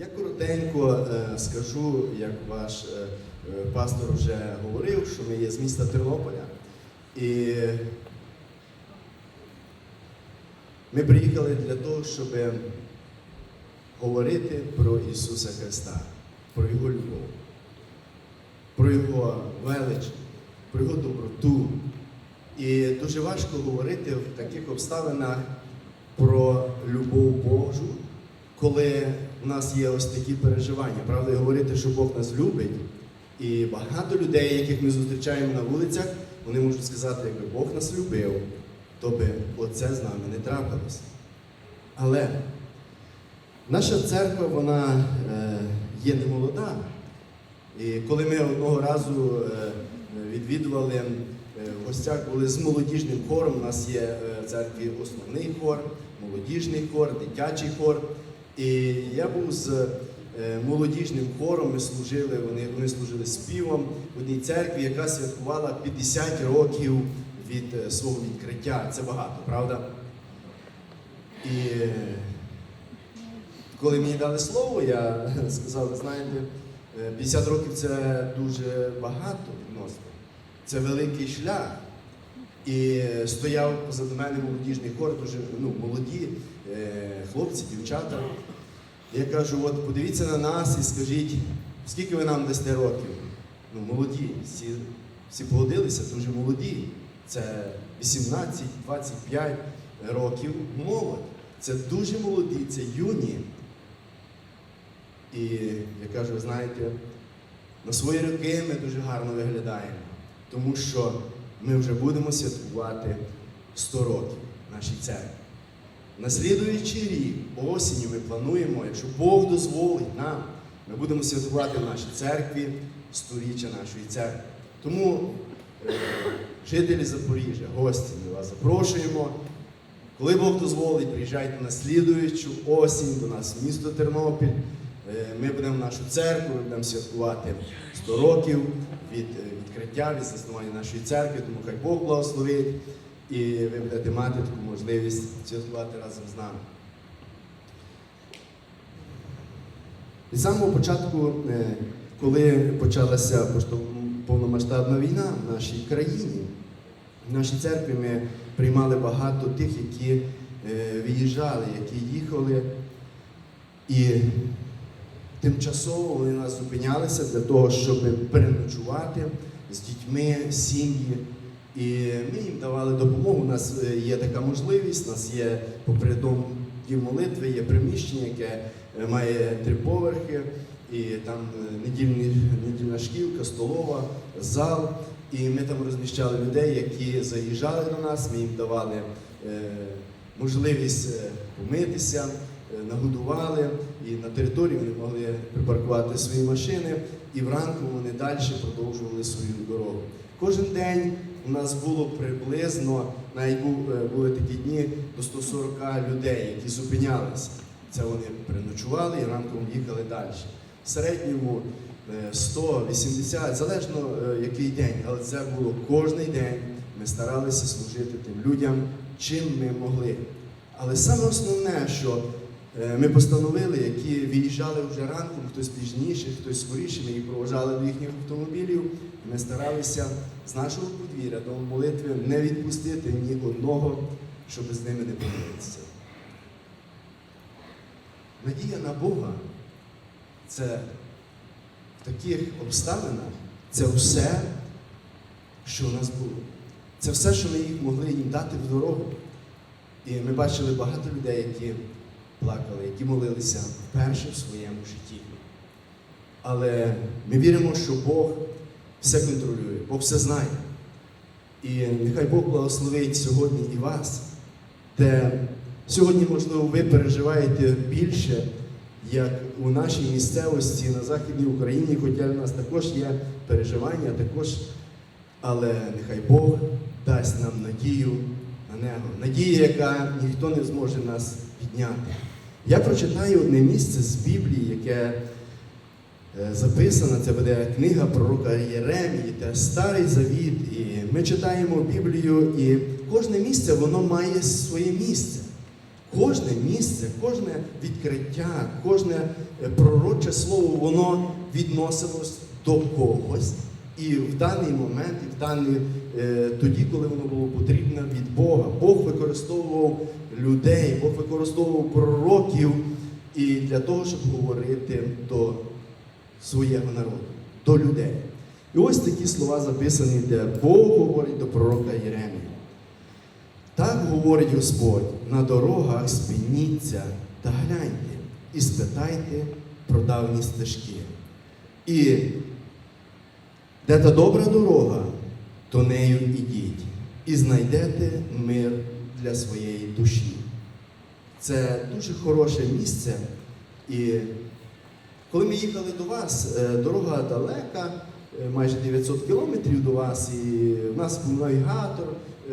Я коротенько е, скажу, як ваш е, е, пастор вже говорив, що ми є з міста Тернополя. І ми приїхали для того, щоб говорити про Ісуса Христа, про Його любов, про Його велич, про Його доброту. І дуже важко говорити в таких обставинах про любов Божу, коли в нас є ось такі переживання. Правда, і говорити, що Бог нас любить. І багато людей, яких ми зустрічаємо на вулицях, вони можуть сказати, якби Бог нас любив, то би оце з нами не трапилось. Але наша церква, вона е, є не молода. І коли ми одного разу е, відвідували е, в гостях були з молодіжним хором, у нас є е, в церкві основний хор, молодіжний хор, дитячий хор. І я був з е, молодіжним хором, ми служили, вони, вони служили співом в одній церкві, яка святкувала 50 років від е, свого відкриття. Це багато, правда? І е, коли мені дали слово, я сказав, знаєте, е, 50 років це дуже багато відносно. Це великий шлях. І стояв позаду мене молодіжний хор, дуже ну, молоді е, хлопці, дівчата. Я кажу, от подивіться на нас і скажіть, скільки ви нам дасте років? Ну, молоді, всі, всі погодилися, дуже молоді. Це 18-25 років молодь. Це дуже молоді, це юні. І я кажу, ви знаєте, на свої роки ми дуже гарно виглядаємо, тому що ми вже будемо святкувати 100 років нашій церкві. На слідуючий рік, осінню, ми плануємо, якщо Бог дозволить нам, ми будемо святкувати в нашій церкві сторіччя нашої церкви. Тому, е, жителі Запоріжжя, гості, ми вас запрошуємо. Коли Бог дозволить, приїжджайте на слідуючу осінь до нас в місто Тернопіль. Е, Ми будемо в нашу церкву, ми будемо святкувати 100 років від е, відкриття, від заснування нашої церкви, тому хай Бог благословить і ви будете мати таку можливість святкувати разом з нами. Від самого початку, е, коли почалася повномасштабна війна в нашій країні, в нашій церкві ми приймали багато тих, які е, виїжджали, які їхали. І тимчасово вони нас зупинялися для того, щоб переночувати з дітьми, сім'ї. І ми їм давали допомогу. У нас е, є така можливість, у нас є попри дом молитви, є приміщення, яке е, має три поверхи, і там е, недільні, недільна шкілка, столова, зал. І ми там розміщали людей, які заїжджали до нас, ми їм давали е, можливість помитися, е, нагодували, і на території вони могли припаркувати свої машини, і вранку вони далі продовжували свою дорогу. Кожен день у нас було приблизно, навіть е, були такі дні до 140 людей, які зупинялися. Це вони переночували і ранком їхали далі. В середньому е, 100-80, залежно е, який день, але це було кожен день. Ми старалися служити тим людям, чим ми могли. Але саме основне, що е, ми постановили, які виїжджали вже ранком, хтось пізніше, хтось скоріше, ми їх проважали до їхніх автомобілів. Ми старалися з нашого подвір'я до молитви не відпустити ні одного, щоб з ними не помилитися. Надія на Бога це в таких обставинах це все, що у нас було. Це все, що ми їх могли їм дати в дорогу. І ми бачили багато людей, які плакали, які молилися вперше в своєму житті. Але ми віримо, що Бог все контролює, Бог все знає. І нехай Бог благословить сьогодні і вас, де сьогодні, можливо, ви переживаєте більше, як у нашій місцевості на Західній Україні, хоча в нас також є переживання, також, але нехай Бог дасть нам надію на нього. Надія, яка ніхто не зможе нас підняти. Я прочитаю одне місце з Біблії, яке е, записано, це буде книга пророка Єремії, це Старий Завіт. І ми читаємо Біблію, і кожне місце воно має своє місце. Кожне місце, кожне відкриття, кожне е, пророче слово, воно відносилось до когось. І в даний момент, і в даний, е, тоді, коли воно було потрібно від Бога, Бог використовував людей, Бог використовував пророків і для того, щоб говорити до свого народу, до людей. І ось такі слова записані, де Бог говорить до пророка Єремія. Так говорить Господь, на дорогах спиніться та гляньте, і спитайте про давні стежки. І де та добра дорога, то нею ідіть, і знайдете мир для своєї душі. Це дуже хороше місце. І коли ми їхали до вас, е, дорога далека, е, майже 900 кілометрів до вас, і в нас був навігатор,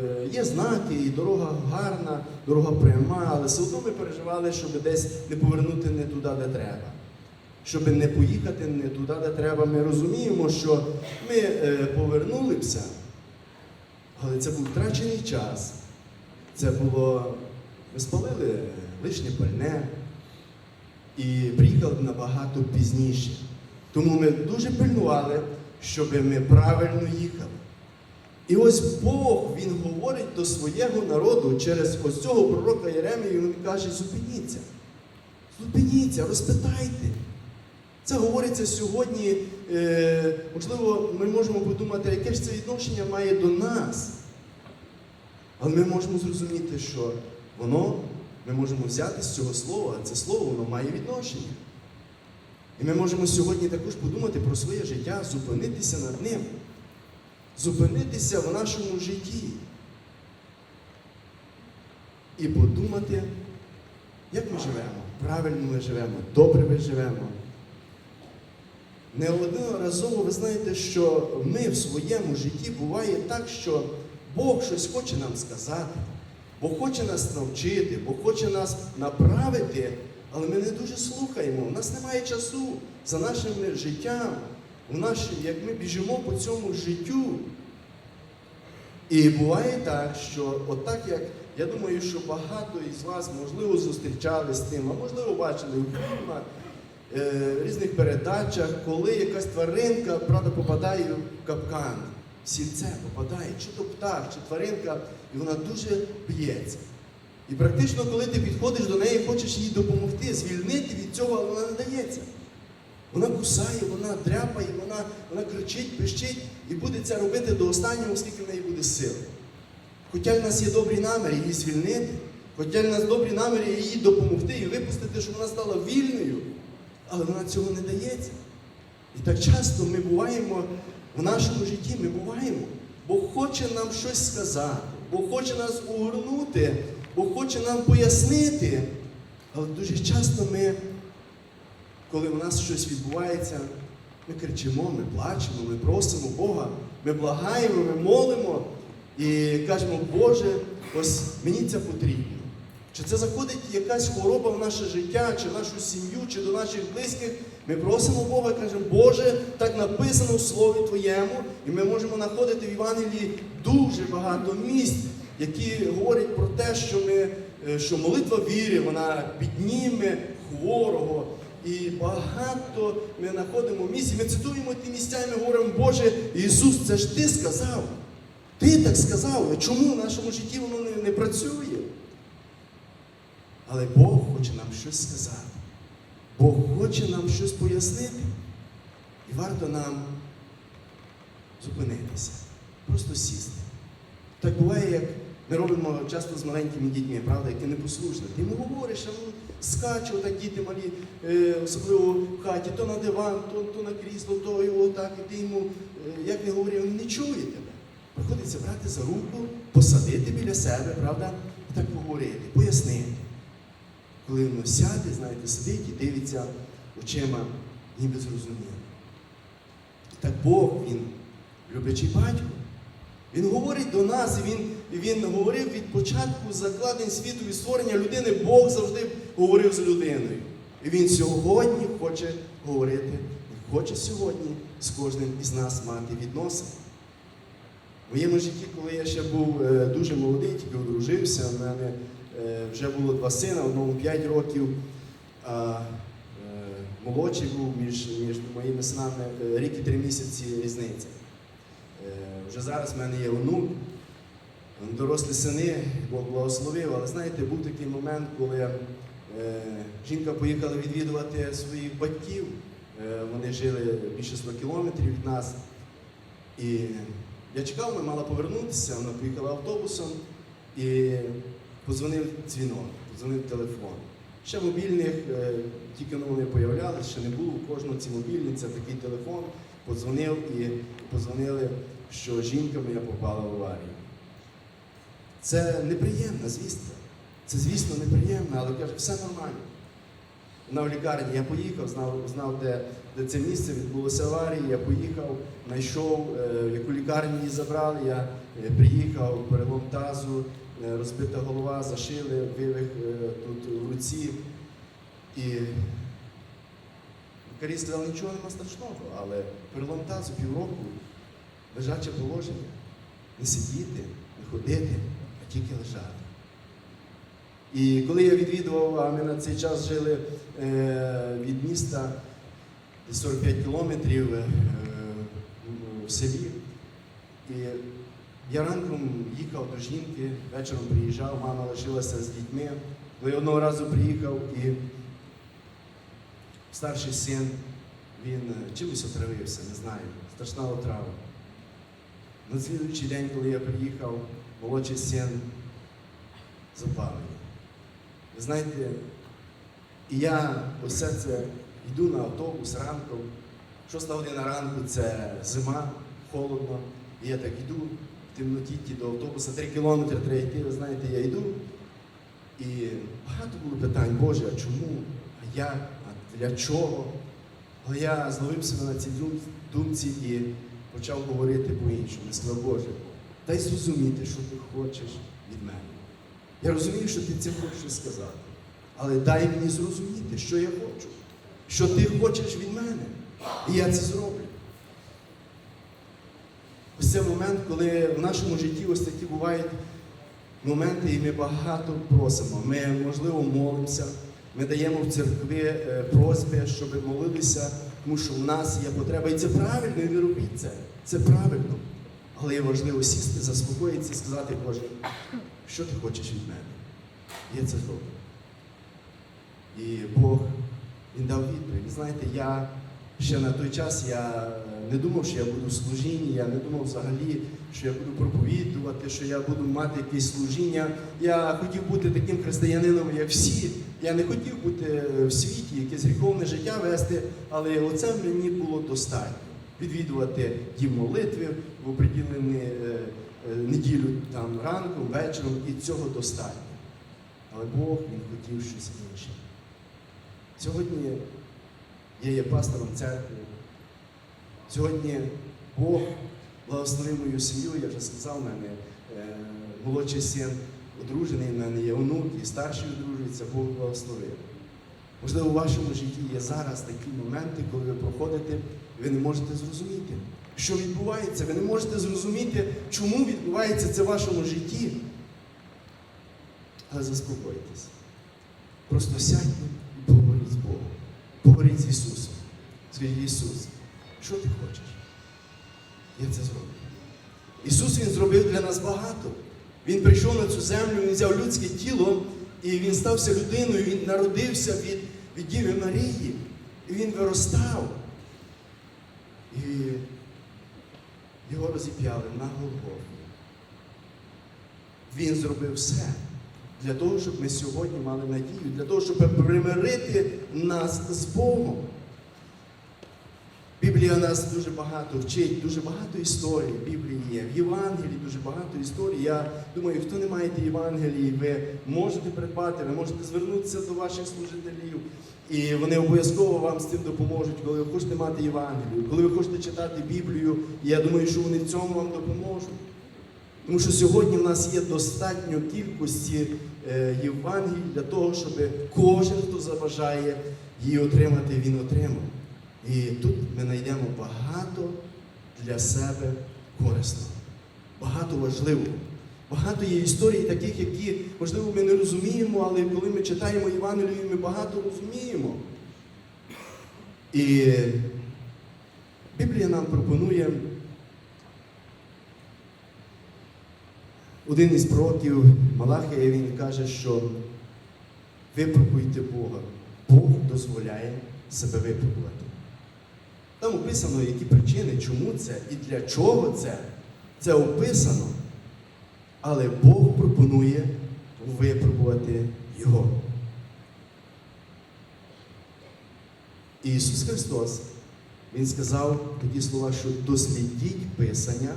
е, є знаки, і дорога гарна, дорога пряма, але все одно ми переживали, щоб десь не повернути не туди, де треба. Щоб не поїхати не туди, де треба. Ми розуміємо, що ми повернулися, але це був втрачений час. Це було, ми спалили лишнє пальне і приїхали набагато пізніше. Тому ми дуже пильнували, щоб ми правильно їхали. І ось Бог Він говорить до свого народу через ось цього пророка Єремію, він каже: зупиніться, зупиніться, розпитайте. Це говориться сьогодні. Е, можливо, ми можемо подумати, яке ж це відношення має до нас. Але ми можемо зрозуміти, що воно, ми можемо взяти з цього слова, а це слово воно має відношення. І ми можемо сьогодні також подумати про своє життя, зупинитися над ним, зупинитися в нашому житті і подумати, як ми живемо, правильно ми живемо, добре ми живемо. Неодноразово ви знаєте, що ми в своєму житті буває так, що Бог щось хоче нам сказати, Бог хоче нас навчити, Бог хоче нас направити, але ми не дуже слухаємо. У нас немає часу за нашим життям, у наш, як ми біжимо по цьому життю. І буває так, що отак як я думаю, що багато із вас, можливо, зустрічались з тим, а можливо, бачили в фільмах, е, різних передачах, коли якась тваринка, правда, попадає в капкан, сільце попадає, чи то птах, чи тваринка, і вона дуже б'ється. І практично, коли ти підходиш до неї, хочеш їй допомогти, звільнити від цього, але вона не дається. Вона кусає, вона дряпає, вона, вона кричить, пищить і буде це робити до останнього, оскільки в неї буде сили. Хоча в нас є добрі наміри її звільнити, хоча в нас добрі наміри їй допомогти і випустити, щоб вона стала вільною, але вона цього не дається. І так часто ми буваємо в нашому житті, ми буваємо, Бог хоче нам щось сказати, Бог хоче нас угорнути, Бог хоче нам пояснити. Але дуже часто ми, коли в нас щось відбувається, ми кричимо, ми плачемо, ми просимо Бога, ми благаємо, ми молимо і кажемо, Боже, ось мені це потрібно. Чи це заходить якась хвороба в наше життя, чи в нашу сім'ю, чи до наших близьких, ми просимо Бога і кажемо, Боже, так написано в Слові Твоєму, і ми можемо знаходити в Євангелії дуже багато місць, які говорять про те, що ми, е, що молитва віри, вона підніме хворого. І багато ми знаходимо місць, ми цитуємо ті місця, і ми говоримо, Боже, Ісус, це ж Ти сказав. Ти так сказав, чому в нашому житті воно не, не працює? Але Бог хоче нам щось сказати. Бог хоче нам щось пояснити. І варто нам зупинитися, просто сісти. Так буває, як ми робимо часто з маленькими дітьми, правда, які непослушні. Ти йому говориш, а ну скаче, отак діти малі, е, особливо в хаті, то на диван, то, то на крісло, то його так, і ти йому, е, як не говорив, він не чує тебе. Приходиться брати за руку, посадити біля себе, правда, і так поговорити, пояснити. Коли воно сяде, знаєте, сидить і дивиться очима, ніби зрозуміло. Так Бог, Він, люблячий батько, Він говорить до нас, і він, він говорив від початку закладень світу і створення людини, Бог завжди говорив з людиною. І Він сьогодні хоче говорити, і хоче сьогодні з кожним із нас мати відносини. В моєму житті, коли я ще був е, дуже молодий, тільки одружився, в мене вже було два сина, одному 5 років, а е, молодший був між, між моїми синами е, рік і три місяці різниця. Е, Вже зараз в мене є онук, дорослі сини, Бог благословив, але знаєте, був такий момент, коли е, жінка поїхала відвідувати своїх батьків. Е, Вони жили більше 100 кілометрів від нас. І я чекав, вона мала повернутися, вона поїхала автобусом і подзвонив дзвінок, подзвонив телефон. Ще мобільних, е, тільки ну, вони появлялися, ще не було. У кожного ці мобільні, це такий телефон. Подзвонив і подзвонили, що жінка моя попала в аварію. Це неприємна звістка. Це, звісно, неприємно, але каже, все нормально. Вона в лікарні я поїхав, знав, знав де, де це місце, відбулося аварія, я поїхав, знайшов, е, яку лікарню її забрали, я е, приїхав, перелом тазу, розбита голова, зашили, вивих е, тут в руці. І лікарі сказали, нічого нема страшного, але перелом тазу півроку, лежаче положення, не сидіти, не ходити, а тільки лежати. І коли я відвідував, а ми на цей час жили е, від міста 45 кілометрів е, в селі. І я ранком їхав до жінки, вечором приїжджав, мама лишилася з дітьми. Коли я одного разу приїхав і старший син, він е, чимось отравився, не знаю, страшна отрава. На слідуючий день, коли я приїхав, молодший син запалений. Ви знаєте, і я усе це йду на автобус ранком. Шоста година ранку це зима, холодно. І я так йду темноті ті до автобуса, три кілометри треба йти, ви знаєте, я йду. І багато було питань, Боже, а чому? А як? А для чого? Але я зловив себе на цій думці і почав говорити по-іншому. Я сказав, Боже, дай зрозуміти, що ти хочеш від мене. Я розумію, що ти цим хочеш сказати. Але дай мені зрозуміти, що я хочу, що ти хочеш від мене. І я це зроблю. Це момент, коли в нашому житті ось такі бувають моменти, і ми багато просимо. Ми, можливо, молимося, ми даємо в церкві е, просьби, щоб молилися, тому що в нас є потреба. І це правильно, і ви робіть це. Це правильно. Але є важливо сісти, заспокоїтися і сказати, Боже, що ти хочеш від мене? Я це зроблю. І Бог він дав відповідь. Знаєте, я ще на той час я не думав, що я буду в служінні, я не думав взагалі, що я буду проповідувати, що я буду мати якесь служіння. Я хотів бути таким християнином, як всі. Я не хотів бути в світі, якесь гріховне життя вести, але оце мені було достатньо. Відвідувати дім молитви в оприділену е, е, неділю там ранком, вечором, і цього достатньо. Але Бог він хотів щось інше. Сьогодні я є пастором церкви. Сьогодні Бог благословив мою сім'ю, я вже сказав, в мене е, молодший син одружений, в мене є онук, і старший одружується, Бог благословив. Можливо, у вашому житті є зараз такі моменти, коли ви проходите, ви не можете зрозуміти, що відбувається. Ви не можете зрозуміти, чому відбувається це в вашому житті. Але заспокойтесь. Просто сядьте і поговоріть з Богом. Поговоріть з Ісусом. Скажіть, Ісус, що ти хочеш? Я це зроблю. Ісус Він зробив для нас багато. Він прийшов на цю землю, Він взяв людське тіло, і Він стався людиною, Він народився від, від Діви Марії, і Він виростав. І його розіп'яли на Голгофі. Він зробив все для того, щоб ми сьогодні мали надію, для того, щоб примирити нас з Богом. Біблія нас дуже багато вчить, дуже багато історій в Біблії є. В Євангелії дуже багато історій. Я думаю, хто не маєте Євангелії, ви можете придбати, ви можете звернутися до ваших служителів. І вони обов'язково вам з цим допоможуть, коли ви хочете мати Євангелію, коли ви хочете читати Біблію. Я думаю, що вони в цьому вам допоможуть. Тому що сьогодні в нас є достатньо кількості е, Євангелій для того, щоб кожен, хто забажає її отримати, він отримав. І тут ми знайдемо багато для себе корисного, багато важливого. Багато є історій таких, які, можливо, ми не розуміємо, але коли ми читаємо Євангелію, ми багато розуміємо. І Біблія нам пропонує один із пророків Малахія, він каже, що випробуйте Бога. Бог дозволяє себе випробувати. Там описано, які причини, чому це і для чого це. Це описано. Але Бог пропонує випробувати Його. Ісус Христос, Він сказав такі слова, що дослідіть Писання,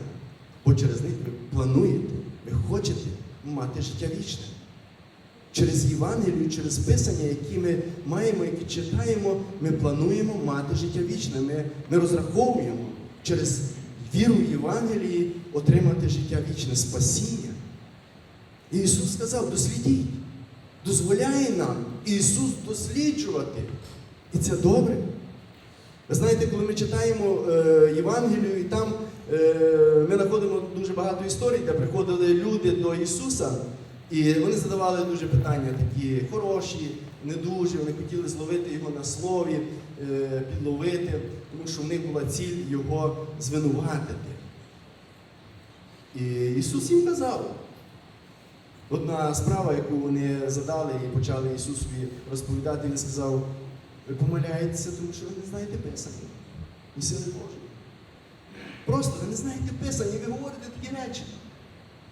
бо через них ви плануєте, ви хочете мати життя вічне. Через Євангелію, через Писання, які ми маємо, які читаємо, ми плануємо мати життя вічне. Ми, ми розраховуємо через віру в Євангелії отримати життя вічне, спасіння. І Ісус сказав, дослідіть, дозволяє нам Ісус досліджувати. І це добре. Ви знаєте, коли ми читаємо е, Євангелію, і там е, ми знаходимо дуже багато історій, де приходили люди до Ісуса, і вони задавали дуже питання такі хороші, не дуже, вони хотіли зловити його на слові, е, підловити, тому що в них була ціль його звинуватити. І Ісус їм казав. Одна справа, яку вони задали і почали Ісусові розповідати, Він сказав, ви помиляєтеся, тому що ви не знаєте Писання. І сили Божої. Просто ви не знаєте Писання, ви говорите такі речі.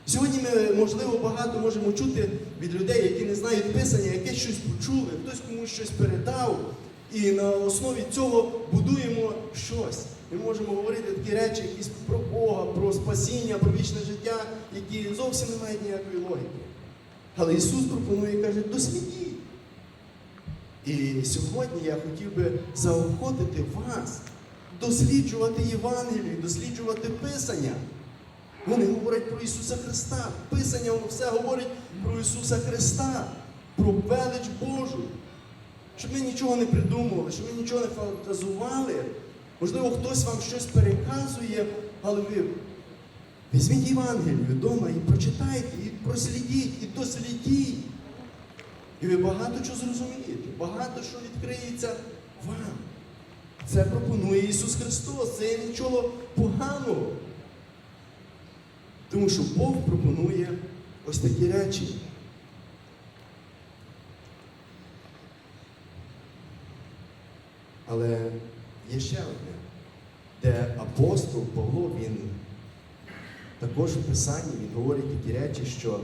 Сьогодні ми, можливо, багато можемо чути від людей, які не знають Писання, яке щось почули, хтось комусь щось передав. І на основі цього будуємо щось. Ми можемо говорити такі речі, якісь про Бога, про спасіння, про вічне життя, які зовсім не мають ніякої логіки. Але Ісус пропонує каже, дослідіть. І сьогодні я хотів би заохотити вас досліджувати Євангелію, досліджувати Писання. Вони говорять про Ісуса Христа. Писання воно все говорить про Ісуса Христа, про велич Божу. Щоб ми нічого не придумували, щоб ми нічого не фантазували. Можливо, хтось вам щось переказує, але ви візьміть Євангелію вдома і прочитайте, і прослідіть, і дослідіть. І ви багато чого зрозумієте, багато що відкриється вам. Це пропонує Ісус Христос, це є нічого поганого. Тому що Бог пропонує ось такі речі. Але є ще одне, де апостол Павло, він також в Писанні він говорить такі речі, що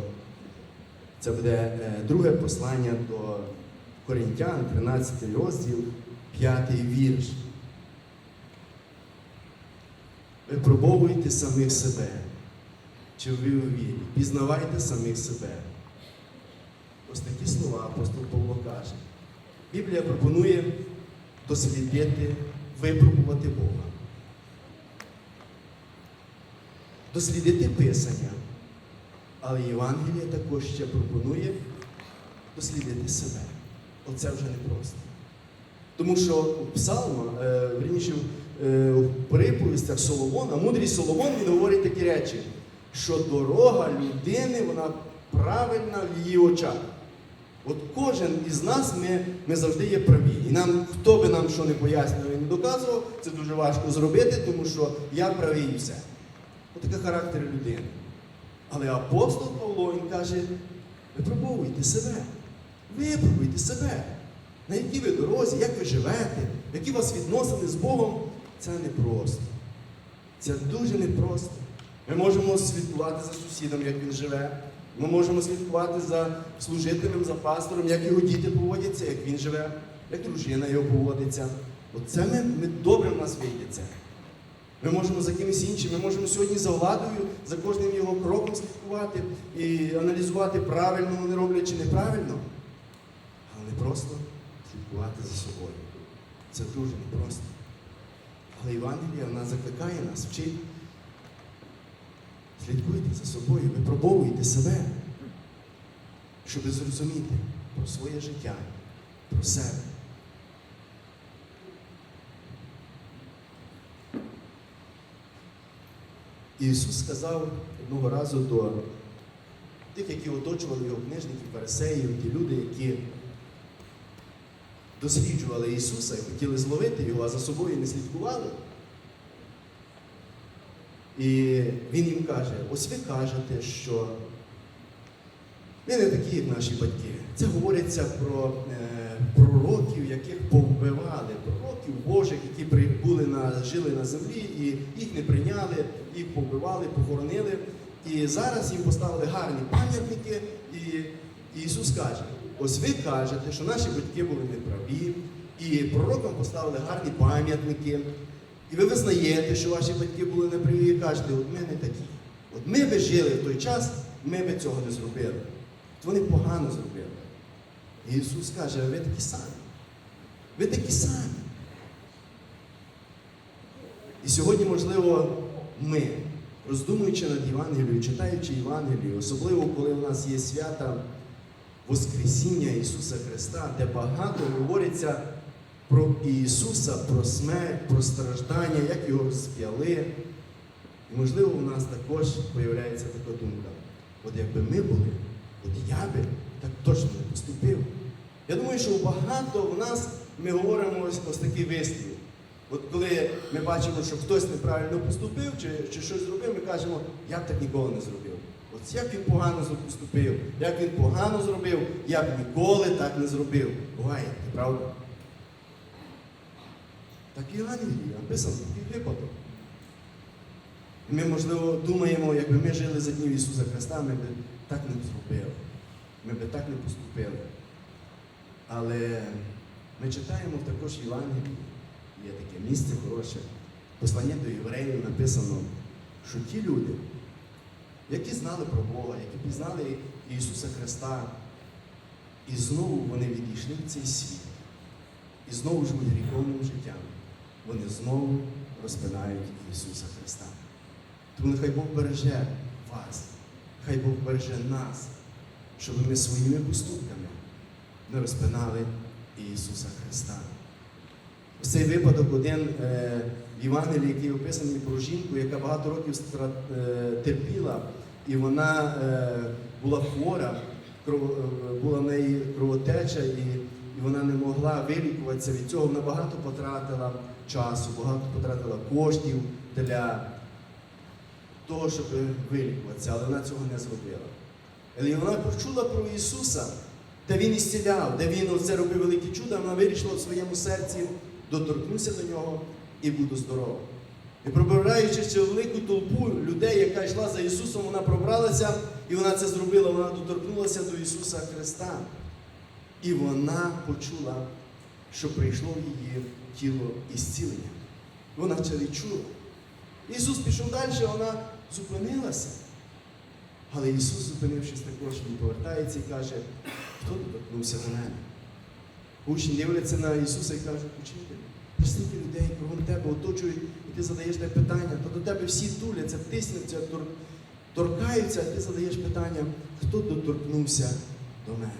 це буде е, друге послання до Коринтян, 13 розділ, 5 вірш. Випробовуйте самих себе, чи ви у вірі, пізнавайте самих себе. Ось такі слова апостол Павло каже. Біблія пропонує дослідити, випробувати Бога. Дослідити Писання. Але Євангелія також ще пропонує дослідити себе. Оце вже непросто. Тому що у псалма, е, верніше, е, в приповістях Соломона, мудрий Соломон він говорить такі речі, що дорога людини, вона правильна в її очах. От кожен із нас ми, ми завжди є праві. І нам, хто би нам що не пояснював і не доказував, це дуже важко зробити, тому що я правий і все. Отакий характер людини. Але апостол Павло він каже, випробовуйте себе, випробуйте себе. На якій ви дорозі, як ви живете, які у вас відносини з Богом, це непросто. Це дуже непросто. Ми можемо слідкувати за сусідом, як він живе. Ми можемо слідкувати за служителем, за пастором, як його діти поводяться, як він живе, як дружина його поводиться. Оце ми, ми добре в нас вийде це. Ми можемо за кимось іншим, ми можемо сьогодні за владою, за кожним його кроком слідкувати і аналізувати, правильно вони роблять чи неправильно. Але не просто слідкувати за собою. Це дуже непросто. Але Євангелія вона закликає нас, вчить. Слідкуйте за собою, випробовуйте себе, щоб зрозуміти про своє життя, про себе. Ісус сказав одного разу до тих, які оточували його книжників, фарисеїв, ті люди, які досліджували Ісуса і хотіли зловити його, а за собою не слідкували. І він їм каже: ось ви кажете, що ви не такі, як наші батьки. Це говориться про е, пророків, яких повбивали, пророків Божих, які при- були на, жили на землі, і їх не прийняли, їх повбивали, похоронили. І зараз їм поставили гарні пам'ятники. І Ісус каже: ось ви кажете, що наші батьки були неправі, і пророкам поставили гарні пам'ятники. І ви визнаєте, що ваші батьки були неправі, і кажете, от ми не такі. От ми би жили в той час, ми би цього не зробили. От вони погано зробили. І Ісус каже, ви такі самі. Ви такі самі. І сьогодні, можливо, ми, роздумуючи над Євангелією, читаючи Євангелію, особливо коли у нас є свята Воскресіння Ісуса Христа, де багато говориться про Ісуса, про смерть, про страждання, як його розп'яли. І можливо, у нас також з'являється така думка. От якби ми були, от я би так точно не поступив. Я думаю, що багато в нас ми говоримо ось, ось такий вислів. От коли ми бачимо, що хтось неправильно поступив чи, чи щось зробив, ми кажемо, я б так ніколи не зробив. От як він погано поступив, як він погано зробив, я б ніколи так не зробив. Буває, правда? Так і в написано такий випадок. І ми, можливо, думаємо, якби ми жили за днів Ісуса Христа, ми б так не зробили. Ми б так не поступили. Але ми читаємо також Євангелії, є таке місце хороше, послання до євреїв написано, що ті люди, які знали про Бога, які пізнали Ісуса Христа, і знову вони відійшли в цей світ, і знову живуть гріховним життям, вони знову розпинають Ісуса Христа. Тому нехай Бог береже вас, хай Бог береже нас, щоб ми своїми поступками не розпинали Ісуса Христа. Ось цей випадок один е, в Євангелії, який описаний про жінку, яка багато років стра- е, терпіла, і вона е, була хвора, кров, е, була в неї кровотеча, і, і вона не могла вилікуватися від цього. Вона багато потратила часу, багато потратила коштів для того, щоб вилікуватися, але вона цього не зробила. Але вона почула про Ісуса, де Він ісціляв, де Він оце робив великі чуда, вона вирішила в своєму серці доторкнутися до нього і буду здорова. І пробираючи цю велику толпу людей, яка йшла за Ісусом, вона пробралася, і вона це зробила, вона доторкнулася до Ісуса Христа. І вона почула, що прийшло в її тіло ісцілення. Вона це відчула. Ісус пішов далі, вона зупинилася. Але Ісус, зупинившись також, Він повертається і каже, хто доторкнувся до мене? Учні дивляться на Ісуса і кажуть, учитель, стільки людей кругом тебе оточують, і ти задаєш те питання, то до тебе всі туляться, тисняться, тор- торкаються, а ти задаєш питання, хто доторкнувся до мене?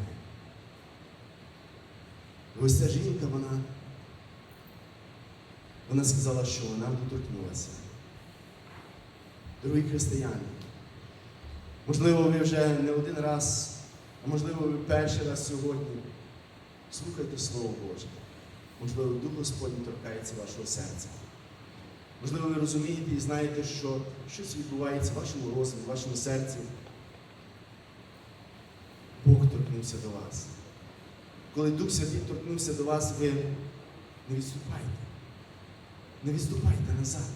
Ось ця жінка, вона, вона сказала, що вона доторкнулася. Дорогі християни, можливо, ви вже не один раз, а можливо, ви перший раз сьогодні. Слухайте Слово Боже. Можливо, Дух Господній торкається вашого серця. Можливо, ви розумієте і знаєте, що щось відбувається в вашому розумі, в вашому серці. Бог торкнувся до вас. Коли Дух Святий торкнувся до вас, ви не відступайте. Не відступайте назад.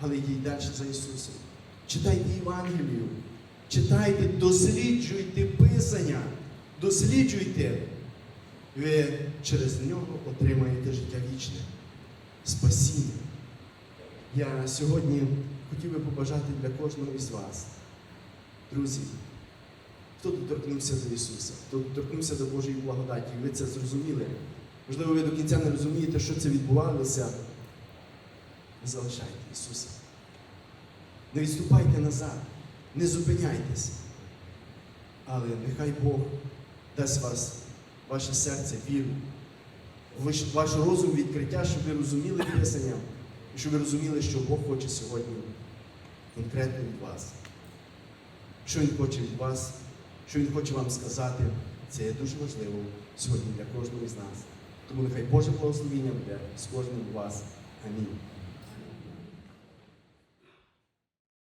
Але йдіть далі за Ісусом. Читайте Євангелію. Читайте, досліджуйте Писання. Досліджуйте. Ви через нього отримаєте життя вічне. Спасіння. Я сьогодні хотів би побажати для кожного із вас. Друзі, хто доторкнувся до Ісуса, хто доторкнувся до Божої благодаті, ви це зрозуміли. Можливо, ви до кінця не розумієте, що це відбувалося. Не залишайте Ісуса. Не відступайте назад, не зупиняйтесь. Але нехай Бог дасть вас, ваше серце, віру, ваш- розум відкриття, щоб ви розуміли Писання, і щоб ви розуміли, що Бог хоче сьогодні конкретно від вас. що Він хоче від вас, що Він хоче вам сказати. Це є дуже важливо сьогодні для кожного з нас. Тому нехай Боже благословіння буде з кожним з вас. Амінь.